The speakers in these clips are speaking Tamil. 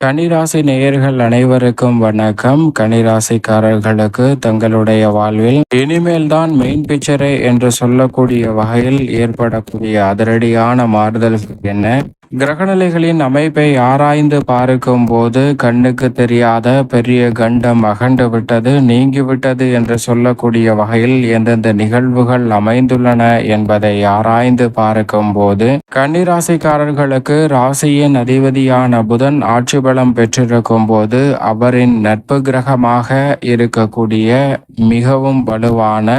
கன்னிராசி நேயர்கள் அனைவருக்கும் வணக்கம். கன்னிராசிக்காரர்களுக்கு தங்களுடைய வாழ்வில் இனிமேல் தான் மெயின் பிக்சரே என்று சொல்லக்கூடிய வகையில் ஏற்படக்கூடிய அதிரடியான மாறுதல்கள் என்ன? கிரகநிலைகளின் அமைப்பை ஆராய்ந்து பார்க்கும் போது கண்ணுக்கு தெரியாத பெரிய கண்டம் அகண்டு விட்டது நீங்கிவிட்டது என்று சொல்லக்கூடிய வகையில் எந்தெந்த நிகழ்வுகள் அமைந்துள்ளன என்பதை ஆராய்ந்து பார்க்கும் போது கன்னிராசிக்காரர்களுக்கு ராசியின் அதிபதியான புதன் ஆட்சி பலம் பெற்றிருக்கும் போது அவரின் நட்பு கிரகமாக இருக்கக்கூடிய மிகவும் வலுவான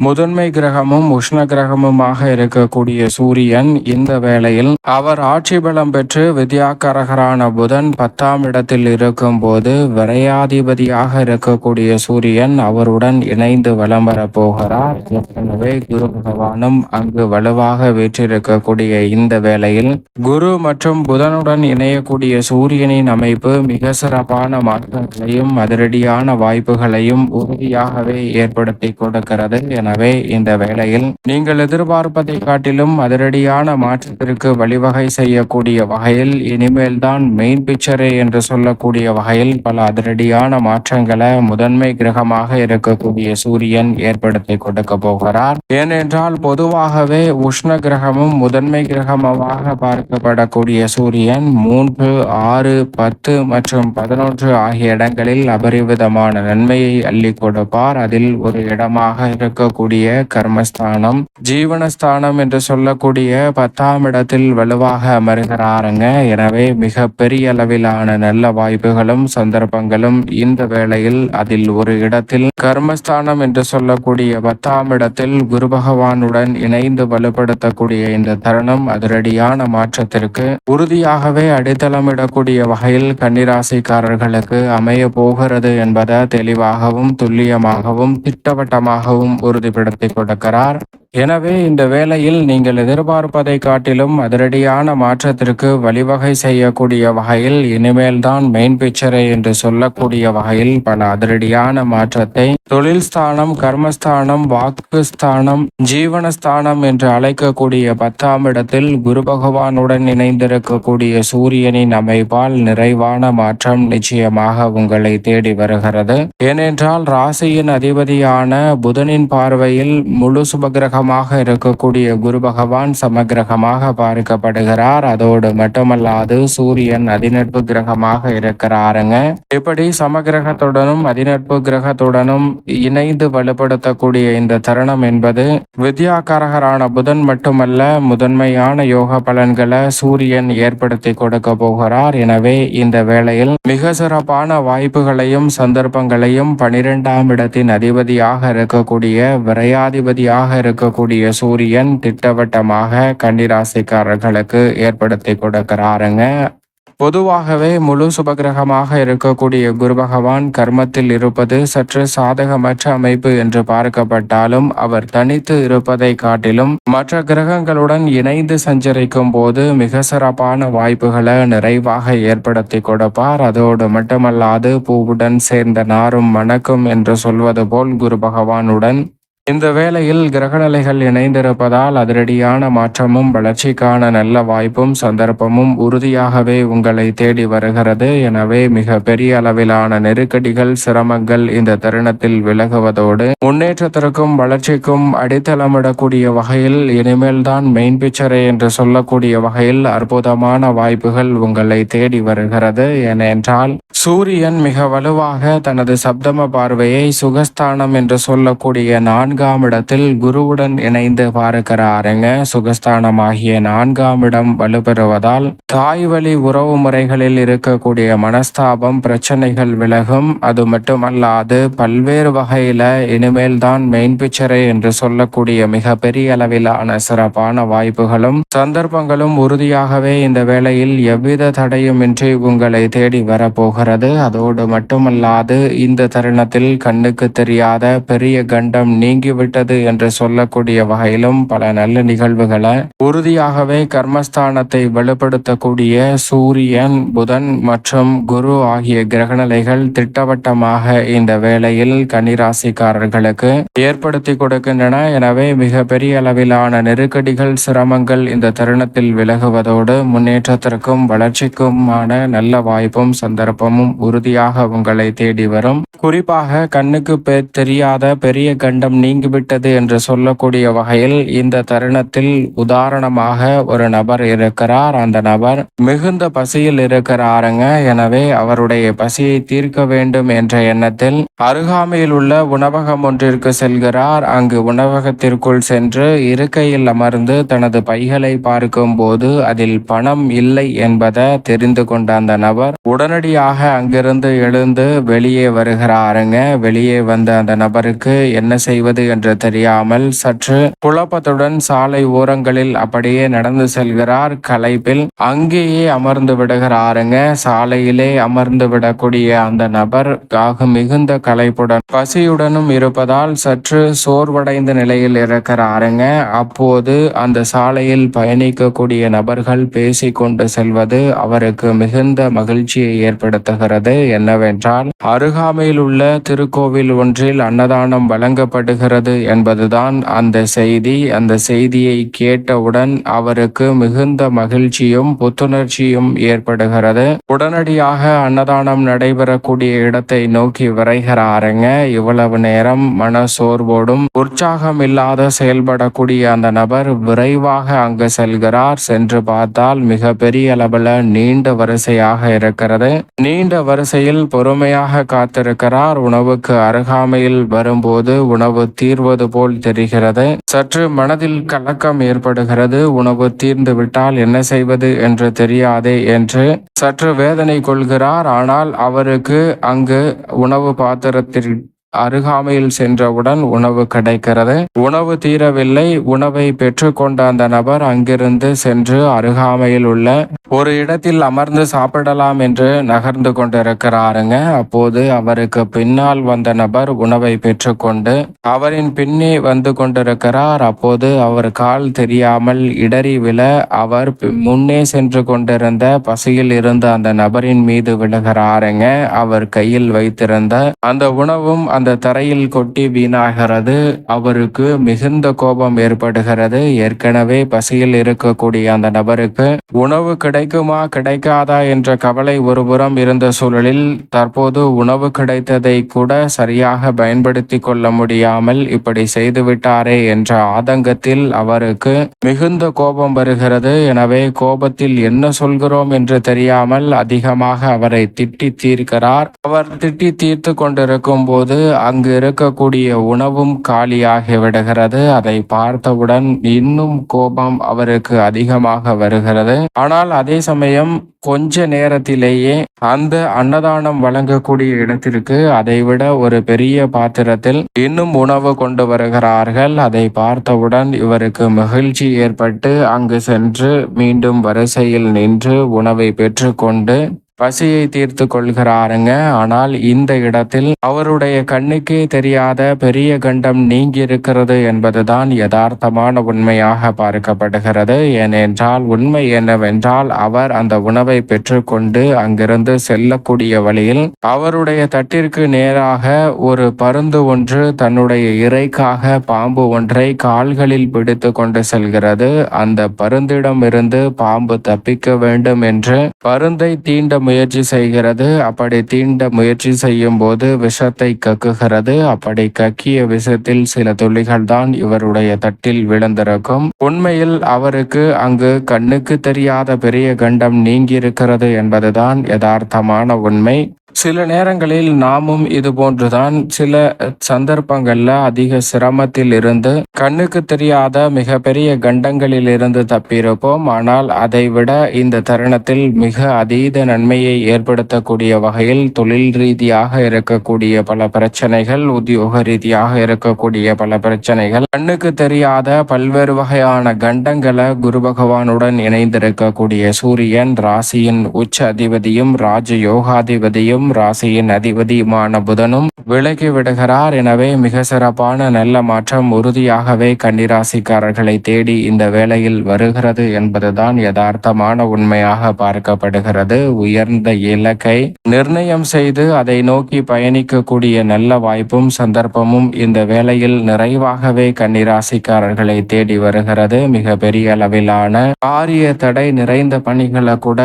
முதன்மை கிரகமும் உஷ்ண கிரகமுமாக இருக்கக்கூடிய சூரியன் இந்த வேளையில் அவர் ஆட்சி பலம் பெற்று வித்யாகரகரான புதன் பத்தாம் இடத்தில் இருக்கும் போது விரையாதிபதியாக இருக்கக்கூடிய சூரியன் அவருடன் இணைந்து வலம் வரப்போகிறார் ஏற்கனவே குரு பகவானும் அங்கு வலுவாக வீற்றிருக்கக்கூடிய இந்த வேளையில் குரு மற்றும் புதனுடன் இணையக்கூடிய சூரியனின் அமைப்பு மிக சிறப்பான மாற்றங்களையும் அதிரடியான வாய்ப்புகளையும் உறுதியாகவே ஏற்படுத்தி கொடுக்கிறது. எனவே இந்த வேளையில் நீங்கள் எதிர்பார்ப்பதை காட்டிலும் அதிரடியான மாற்றத்திற்கு வழிவகை செய்ய சொல்லக்கூடிய வகையில் இனிமேல் தான் மெயின் பிக்சரே என்று சொல்லக்கூடிய வகையில் பல அதிரடியான மாற்றங்களை முதன்மை கிரகமாக இருக்கக்கூடிய சூரியன் ஏற்படுத்தி கொடுக்க போகிறார். ஏனென்றால் பொதுவாகவே உஷ்ண கிரகமும் முதன்மை கிரகமாக பார்க்கப்படக்கூடிய சூரியன் மூன்று ஆறு பத்து மற்றும் பதினொன்று ஆகிய இடங்களில் அபரிவிதமான நன்மையை அள்ளி கொடுப்பார். அதில் ஒரு இடமாக இருக்கக்கூடிய கர்மஸ்தானம் ஜீவனஸ்தானம் என்று சொல்லக்கூடிய பத்தாம் இடத்தில் வலுவாக அமர் வருகிறாருங்க. எனவே மிக பெரிய அளவிலான நல்ல வாய்ப்புகளும் சந்தர்ப்பங்களும் இந்த வேளையில் அதில் ஒரு இடத்தில் கர்மஸ்தானம் என்று சொல்லக்கூடிய பத்தாம் இடத்தில் குரு பகவானுடன் இணைந்து வலுப்படுத்தக்கூடிய இந்த தருணம் அதிரடியான மாற்றத்திற்கு உறுதியாகவே அடித்தளமிடக்கூடிய வகையில் கன்னிராசிக்காரர்களுக்கு அமைய போகிறது என்பதை தெளிவாகவும் துல்லியமாகவும் திட்டவட்டமாகவும் உறுதிப்படுத்தி கொடுக்கிறார். எனவே இந்த வேளையில் நீங்கள் எதிர்பார்ப்பதை காட்டிலும் அதிரடியான மாற்றத்திற்கு வழிவகை செய்யக்கூடிய வகையில் இனிமேல் தான் மெயின் பிக்சரை என்று சொல்லக்கூடிய வகையில் பல அதிரடியான மாற்றத்தை தொழில் ஸ்தானம் கர்மஸ்தானம் வாக்குஸ்தானம் ஜீவனஸ்தானம் என்று அழைக்கக்கூடிய பத்தாம் இடத்தில் குரு பகவானுடன் இணைந்திருக்கக்கூடிய சூரியனின் அமைப்பால் நிறைவான மாற்றம் நிச்சயமாக உங்களை தேடி வருகிறது. ஏனென்றால் ராசியின் அதிபதியான புதனின் பார்வையில் முழு சுபகிரக கிரகமாக இருக்கக்கூடிய குரு பகவான் சமகிரகமாக பார்க்கப்படுகிறார். அதோடு மட்டுமல்லாது சூரியன் அதிநட்பு கிரகமாக இருக்கிறாருங்க. இப்படி சமகிரகத்துடனும் அதிநட்பு கிரகத்துடனும் இணைந்து வலுப்படுத்தக்கூடிய இந்த தருணம் என்பது வித்யாகாரகரான புதன் மட்டுமல்ல முதன்மையான யோக பலன்களை சூரியன் ஏற்படுத்தி கொடுக்க போகிறார். எனவே இந்த வேளையில் மிக சிறப்பான வாய்ப்புகளையும் சந்தர்ப்பங்களையும் பனிரெண்டாம் இடத்தின் அதிபதியாக இருக்கக்கூடிய விரையாதிபதியாக இருக்க இருக்கக்கூடிய சூரியன் திட்டவட்டமாக கன்னிராசிக்காரர்களுக்கு ஏற்படுத்தி கொடுக்கிறாருங்க. பொதுவாகவே முழு சுபகிரகமாக இருக்கக்கூடிய குரு பகவான் கர்மத்தில் இருப்பது சற்று சாதகமற்ற அமைப்பு என்று பார்க்கப்பட்டாலும் அவர் தனித்து இருப்பதை காட்டிலும் மற்ற கிரகங்களுடன் இணைந்து சஞ்சரிக்கும் போது மிக சிறப்பான வாய்ப்புகளை நிறைவாக ஏற்படுத்தி கொடுப்பார். அதோடு மட்டுமல்லாது பூவுடன் சேர்ந்த நாரும் மணக்கும் என்று சொல்வது போல் குரு பகவானுடன் இந்த வேளையில் கிரகநிலைகள் இணைந்திருப்பதால் அதிரடியான மாற்றமும் வளர்ச்சிக்கான நல்ல வாய்ப்பும் சந்தர்ப்பமும் உறுதியாகவே உங்களை தேடி வருகிறது. எனவே மிக பெரிய அளவிலான நெருக்கடிகள் சிரமங்கள் இந்த தருணத்தில் விலகுவதோடு முன்னேற்றத்திற்கும் வளர்ச்சிக்கும் அடித்தளமிடக்கூடிய வகையில் இனிமேல் தான் மெயின் பிக்சரே என்று சொல்லக்கூடிய வகையில் அற்புதமான வாய்ப்புகள் உங்களை தேடி வருகிறது. ஏனென்றால் சூரியன் மிக வலுவாக தனது சப்தம பார்வையை சுகஸ்தானம் என்று சொல்லக்கூடிய நான்கு நான்காம் இடத்தில் குருவுடன் இணைந்து பார்க்கிறாருங்க சுகஸ்தானமாகிய நான்காம் இடம் வலுப்பெறுவதால் தாய் வழி உறவு முறைகளில் இருக்கக்கூடிய மனஸ்தாபம் பிரச்சனைகள் விலகும். அது மட்டுமல்லாது பல்வேறு வகையில இனிமேல் தான் மெயின் பிக்சரே என்று சொல்லக்கூடிய மிக பெரிய அளவிலான சிறப்பான வாய்ப்புகளும் சந்தர்ப்பங்களும் உறுதியாகவே இந்த வேளையில் எவ்வித தடையுமின்றி உங்களை தேடி வரப்போகிறது. அதோடு மட்டுமல்லாது இந்த தருணத்தில் கண்ணுக்கு தெரியாத பெரிய கண்டம் நீங்கி நீங்கிவிட்டது என்று சொல்லக்கூடிய வகையிலும் பல நல்ல நிகழ்வுகளை உறுதியாகவே கர்மஸ்தானத்தை வெளிப்படுத்தக்கூடிய சூரியன் புதன் மற்றும் குரு ஆகிய கிரகநிலைகள் திட்டவட்டமாக இந்த வேளையில் கன்னிராசிக்காரர்களுக்கு ஏற்படுத்தி கொடுக்கின்றன. எனவே மிக பெரிய அளவிலான நெருக்கடிகள் சிரமங்கள் இந்த தருணத்தில் விலகுவதோடு முன்னேற்றத்திற்கும் வளர்ச்சிக்குமான நல்ல வாய்ப்பும் சந்தர்ப்பமும் உறுதியாக உங்களை தேடி வரும். குறிப்பாக கண்ணுக்கு தெரியாத பெரிய கண்டம் நீங்க நீங்கிவிட்டது என்று சொல்லக்கூடிய வகையில் இந்த தருணத்தில் உதாரணமாக ஒரு நபர் இருக்கிறார். அந்த நபர் மிகுந்த பசியில் இருக்கிறாருங்க. எனவே அவருடைய பசியை தீர்க்க வேண்டும் என்ற எண்ணத்தில் அருகாமையில் உள்ள உணவகம் ஒன்றிற்கு செல்கிறார். அங்கு உணவகத்திற்குள் சென்று இருக்கையில் அமர்ந்து தனது பைகளை பார்க்கும் போது அதில் பணம் இல்லை என்பதை தெரிந்து கொண்ட அந்த நபர் உடனடியாக அங்கிருந்து எழுந்து வெளியே வருகிறாருங்க. வெளியே வந்த அந்த நபருக்கு என்ன செய்வது என்று தெரியாமல் சற்று குழப்பத்துடன் சாலை ஓரங்களில் அப்படியே நடந்து செல்கிறார். கலைப்பில் அங்கேயே அமர்ந்து விடுகிறாருங்க. சாலையிலே அமர்ந்து விடக்கூடிய அந்த நபர் ஆக மிகுந்த கலைப்புடன் பசியுடனும் இருப்பதால் சற்று சோர்வடைந்த நிலையில் இருக்கிறாருங்க. அப்போது அந்த சாலையில் பயணிக்கக்கூடிய நபர்கள் பேசிக்கொண்டு செல்வது அவருக்கு மிகுந்த மகிழ்ச்சியை ஏற்படுத்துகிறது. என்னவென்றால் அருகாமையில் உள்ள திருக்கோவில் ஒன்றில் அன்னதானம் வழங்கப்படுகிறது. என்பதுதான் அந்த செய்தி. அந்த செய்தியை கேட்டவுடன் அவருக்கு மிகுந்த மகிழ்ச்சியும் புத்துணர்ச்சியும் ஏற்படுகிறது. உடனடியாக அன்னதானம் நடைபெறக்கூடிய இடத்தை நோக்கி விரைகிறாருங்க. இவ்வளவு நேரம் மன சோர்வோடும் உற்சாகம் இல்லாத செயல்படக்கூடிய அந்த நபர் விரைவாக அங்கு செல்கிறார். சென்று பார்த்தால் மிக பெரிய அளவில் நீண்ட வரிசையாக இருக்கிறது. நீண்ட வரிசையில் பொறுமையாக காத்திருக்கிறார். உணவுக்கு அருகாமையில் வரும்போது உணவு தீர்வது போல் தெரிகிறது. சற்று மனதில் கலக்கம் ஏற்படுகிறது. உணவு தீர்ந்து விட்டால் என்ன செய்வது என்று தெரியாதே என்று சற்று வேதனை கொள்கிறார். ஆனால் அவருக்கு அங்கு உணவு பாத்திரத்தில் அருகாமையில் சென்றவுடன் உணவு கிடைக்கிறது. உணவு தீரவில்லை. உணவை பெற்றுக்கொண்ட அந்த நபர் அங்கிருந்து சென்று அருகாமையில் உள்ள ஒரு இடத்தில் அமர்ந்து சாப்பிடலாம் என்று நகர்ந்து கொண்டிருக்கிறாருங்க. அப்போது அவருக்கு பின்னால் வந்த நபர் உணவை பெற்றுக்கொண்டு அவரின் பின்னே வந்து கொண்டிருக்கிறார். அப்போது அவர் கால் தெரியாமல் இடறி விழ அவர் முன்னே சென்று கொண்டிருந்த பசியில் இருந்த அந்த நபரின் மீது விழுகிறாருங்க. அவர் கையில் வைத்திருந்த அந்த உணவும் அந்த தரையில் கொட்டி வீணாகிறது. அவருக்கு மிகுந்த கோபம் ஏற்படுகிறது. ஏற்கனவே பசியில் இருக்கக்கூடிய அந்த நபருக்கு உணவு கிடைக்குமா கிடைக்காதா? என்ற கவலை ஒருபுறம் இருந்த சூழலில் தற்போது உணவு கிடைத்ததை கூட சரியாக பயன்படுத்தி கொள்ள முடியாமல் இப்படி செய்துவிட்டாரே என்ற ஆதங்கத்தில் அவருக்கு மிகுந்த கோபம் வருகிறது. எனவே கோபத்தில் என்ன சொல்கிறோம்? என்று தெரியாமல் அதிகமாக அவரை திட்டி தீர்க்கிறார். அவர் திட்டி தீர்த்து கொண்டிருக்கும் போது அங்கு இருக்கக்கூடிய உணவும் காலியாகி விடுகிறது அதை பார்த்தவுடன் இன்னும் கோபம் அவருக்கு அதிகமாக வருகிறது. ஆனால் அதே சமயம் கொஞ்ச நேரத்திலேயே அந்த அன்னதானம் வழங்கக்கூடிய இடத்திற்கு அதைவிட ஒரு பெரிய பாத்திரத்தில் இன்னும் உணவு கொண்டு வருகிறார்கள். அதை பார்த்தவுடன் இவருக்கு மகிழ்ச்சி ஏற்பட்டு அங்கு சென்று மீண்டும் வரிசையில் நின்று உணவை பெற்றுக்கொண்டு பசியை தீர்த்து கொள்கிறாருங்க. ஆனால் இந்த இடத்தில் அவருடைய கண்ணுக்கே தெரியாத பெரிய கண்டம் நீங்கி இருக்கிறது என்பதுதான் யதார்த்தமான உண்மையாக பார்க்கப்படுகிறது. ஏனென்றால் உண்மை என்னவென்றால் அவர் அந்த உணவை பெற்றுக்கொண்டு அங்கிருந்து செல்லக்கூடிய வழியில் அவருடைய தட்டிற்கு நேராக ஒரு பருந்து ஒன்று தன்னுடைய இறைக்காக பாம்பு ஒன்றை கால்களில் பிடித்து கொண்டு செல்கிறது. அந்த பருந்திடம் இருந்து பாம்பு தப்பிக்க வேண்டும் என்று பருந்தை தீண்ட முயற்சி செய்கிறது. அப்படி தீண்ட முயற்சி செய்யும் போது விஷத்தை கக்குகிறது. அப்படி கக்கிய விஷத்தில் சில துளிகள் தான் இவருடைய தட்டில் விழுந்திருக்கும். உண்மையில் அவருக்கு அங்கு கண்ணுக்கு தெரியாத பெரிய கண்டம் நீங்கியிருக்கிறது என்பதுதான் யதார்த்தமான உண்மை. சில நேரங்களில் நாமும் இது போன்றுதான் சில சந்தர்ப்பங்கள்ல அதிக சிரமத்தில் இருந்து கண்ணுக்கு தெரியாத மிகப்பெரிய கண்டங்களில் இருந்து தப்பியிருப்போம். ஆனால் அதை விட இந்த தருணத்தில் மிக அதீத நன்மையை ஏற்படுத்தக்கூடிய வகையில் தொழில் ரீதியாக இருக்கக்கூடிய பல பிரச்சனைகள் உத்தியோக ரீதியாக இருக்கக்கூடிய பல பிரச்சனைகள் கண்ணுக்கு தெரியாத பல்வேறு வகையான கண்டங்களை குரு பகவானுடன் இணைந்திருக்கக்கூடிய சூரியன் ராசியின் உச்ச அதிபதியும் ராஜ யோகாதிபதியும் ராசியின் அதிபதியுமான புதனும் விலகி விடுகிறார். எனவே மிக சிறப்பான நல்ல மாற்றம் உறுதியாகவே கன்னிராசிக்காரர்களை தேடி இந்த வேளையில் வருகிறது என்பதுதான் யதார்த்தமான உண்மையாக பார்க்கப்படுகிறது. உயர்ந்த இலக்கை நிர்ணயம் செய்து அதை நோக்கி பயணிக்கக்கூடிய நல்ல வாய்ப்பும் சந்தர்ப்பமும் இந்த வேளையில் நிறைவாகவே கன்னிராசிக்காரர்களை தேடி வருகிறது. மிக பெரிய அளவிலான காரிய தடை நிறைந்த பணிகளை கூட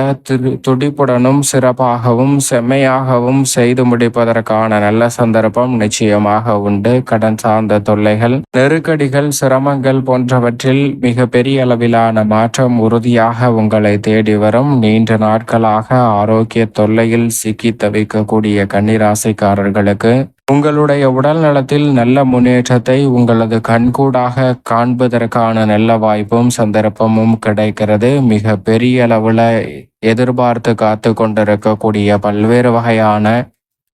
துடிப்புடனும் சிறப்பாகவும் செம்மையாக செம்மையாகவும் செய்து முடிப்பதற்கான நல்ல சந்தர்ப்பம் நிச்சயமாக உண்டு. கடன் சார்ந்த தொல்லைகள் நெருக்கடிகள் சிரமங்கள் போன்றவற்றில் மிக பெரிய அளவிலான மாற்றம் உறுதியாக உங்களை தேடி வரும். நீண்ட நாட்களாக ஆரோக்கிய தொல்லையில் சிக்கி தவிக்கக்கூடிய கன்னிராசிக்காரர்களுக்கு உங்களுடைய உடல் நலத்தில் நல்ல முன்னேற்றத்தை உங்களது கண்கூடாக காண்பதற்கான நல்ல வாய்ப்பும் சந்தர்ப்பமும் கிடைக்கிறது. மிக பெரிய அளவுல எதிர்பார்த்து காத்து கொண்டிருக்கக்கூடிய பல்வேறு வகையான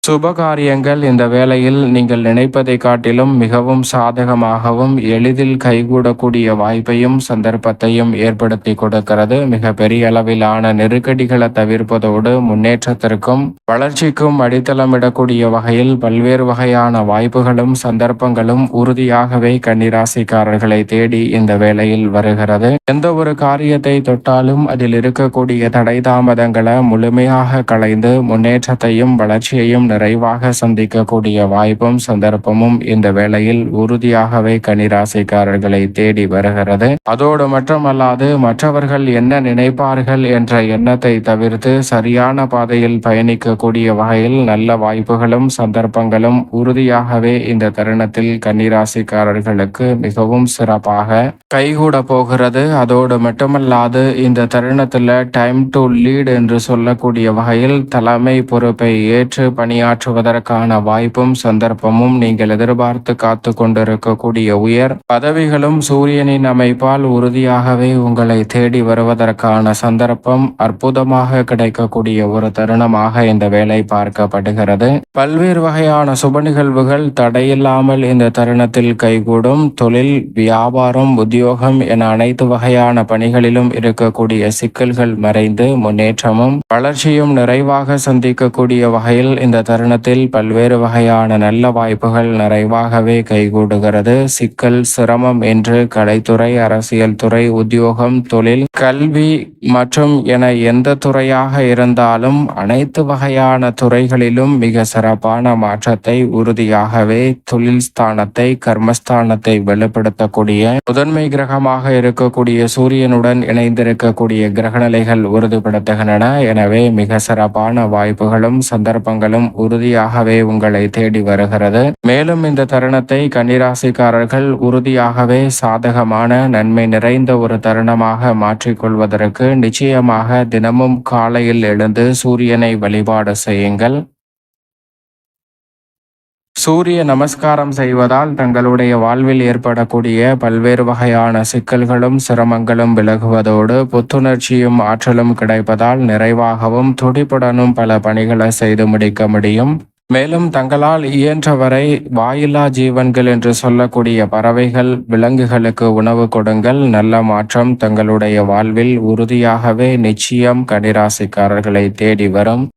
சுபகாரியங்கள் இந்த வேளையில் நீங்கள் நினைப்பதை காட்டிலும் மிகவும் சாதகமாகவும் எளிதில் கைகூடக்கூடிய வாய்ப்பையும் சந்தர்ப்பத்தையும் ஏற்படுத்தி கொடுக்கிறது. மிக பெரிய அளவிலான நெருக்கடிகளை தவிர்ப்பதோடு முன்னேற்றத்திற்கும் வளர்ச்சிக்கும் அடித்தளமிடக்கூடிய வகையில் பல்வேறு வகையான வாய்ப்புகளும் சந்தர்ப்பங்களும் உறுதியாகவே கன்னிராசிக்காரர்களை தேடி இந்த வேளையில் வருகிறது. எந்த ஒரு காரியத்தை தொட்டாலும் அதில் இருக்கக்கூடிய தடை தாமதங்களை முழுமையாக களைந்து முன்னேற்றத்தையும் வளர்ச்சியையும் நிறைவாக சந்திக்கக்கூடிய வாய்ப்பும் சந்தர்ப்பமும் இந்த வேளையில் உறுதியாகவே கனிராசிக்காரர்களை தேடி வருகிறது. அதோடு மட்டுமல்லாது மற்றவர்கள் என்ன நினைப்பார்கள் என்ற எண்ணத்தை தவிர்த்து சரியான பாதையில் பயணிக்கக்கூடிய வகையில் நல்ல வாய்ப்புகளும் சந்தர்ப்பங்களும் உறுதியாகவே இந்த தருணத்தில் கன்னிராசிக்காரர்களுக்கு மிகவும் சிறப்பாக கைகூட போகிறது. அதோடு மட்டுமல்லாது இந்த தருணத்தில் டைம் டு லீட் என்று சொல்லக்கூடிய வகையில் தலைமை பொறுப்பை ஏற்று பணி பணியாற்றுவதற்கான வாய்ப்பும் சந்தர்ப்பமும் நீங்கள் எதிர்பார்த்து காத்து கொண்டிருக்கக்கூடிய உயர் பதவிகளும் சூரியனின் அமைப்பால் உறுதியாகவே உங்களை தேடி வருவதற்கான சந்தர்ப்பம் அற்புதமாக கிடைக்கக்கூடிய ஒரு தருணமாக இந்த வேலை பார்க்கப்படுகிறது. பல்வேறு வகையான சுப நிகழ்வுகள் தடையில்லாமல் இந்த தருணத்தில் கைகூடும். தொழில் வியாபாரம் உத்தியோகம் என அனைத்து வகையான பணிகளிலும் இருக்கக்கூடிய சிக்கல்கள் மறைந்து முன்னேற்றமும் வளர்ச்சியும் நிறைவாக சந்திக்கக்கூடிய வகையில் இந்த தருணத்தில் பல்வேறு வகையான நல்ல வாய்ப்புகள் நிறைவாகவே கைகூடுகிறது. சிக்கல் சிரமம் என்று கலைத்துறை அரசியல் துறை உத்தியோகம் தொழில் கல்வி மற்றும் என எந்த துறையாக இருந்தாலும் அனைத்து வகையான துறைகளிலும் மிக சிறப்பான மாற்றத்தை உறுதியாகவே தொழில் ஸ்தானத்தை கர்மஸ்தானத்தை வெளிப்படுத்தக்கூடிய முதன்மை கிரகமாக இருக்கக்கூடிய சூரியனுடன் இணைந்திருக்கக்கூடிய கிரகநிலைகள் உறுதிப்படுத்துகின்றன. எனவே மிக சிறப்பான வாய்ப்புகளும் சந்தர்ப்பங்களும் உறுதியாகவே உங்களை தேடி வருகிறது. மேலும் இந்த தருணத்தை கன்னிராசிக்காரர்கள் உறுதியாகவே சாதகமான நன்மை நிறைந்த ஒரு தருணமாக மாற்றிக்கொள்வதற்கு நிச்சயமாக தினமும் காலையில் எழுந்து சூரியனை வழிபாடு செய்யுங்கள். சூரிய நமஸ்காரம் செய்வதால் தங்களுடைய வாழ்வில் ஏற்படக்கூடிய பல்வேறு வகையான சிக்கல்களும் சிரமங்களும் விலகுவதோடு புத்துணர்ச்சியும் ஆற்றலும் கிடைப்பதால் நிறைவாகவும் துடிப்புடனும் பல பணிகளை செய்து முடிக்க முடியும். மேலும் தங்களால் இயன்றவரை வாயிலா ஜீவன்கள் என்று சொல்லக்கூடிய பறவைகள் விலங்குகளுக்கு உணவு கொடுங்கள். நல்ல மாற்றம் தங்களுடைய வாழ்வில் உறுதியாகவே நிச்சயம் கனிராசிக்காரர்களை தேடி வரும்.